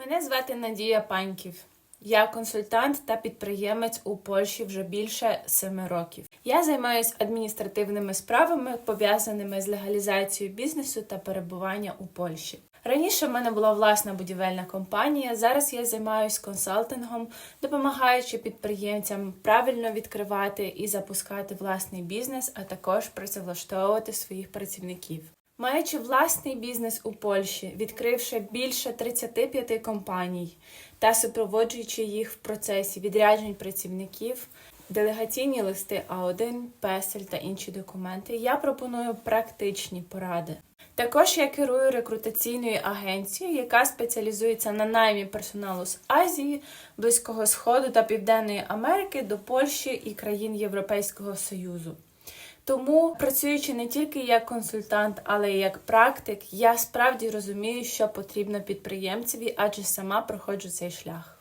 Мене звати Надія Паньків. Я консультант та підприємець у Польщі вже більше семи років. Я займаюся адміністративними справами, пов'язаними з легалізацією бізнесу та перебування у Польщі. Раніше в мене була власна будівельна компанія. Зараз я займаюся консалтингом, допомагаючи підприємцям правильно відкривати і запускати власний бізнес, а також працевлаштовувати своїх працівників. Маючи власний бізнес у Польщі, відкривши більше 35 компаній та супроводжуючи їх в процесі відряджень працівників, делегаційні листи А1, песель та інші документи, я пропоную практичні поради. Також я керую рекрутаційною агенцією, яка спеціалізується на наймі персоналу з Азії, Близького Сходу та Південної Америки до Польщі і країн Європейського Союзу. Тому, працюючи не тільки як консультант, але й як практик, я справді розумію, що потрібно підприємцеві, адже сама проходжу цей шлях.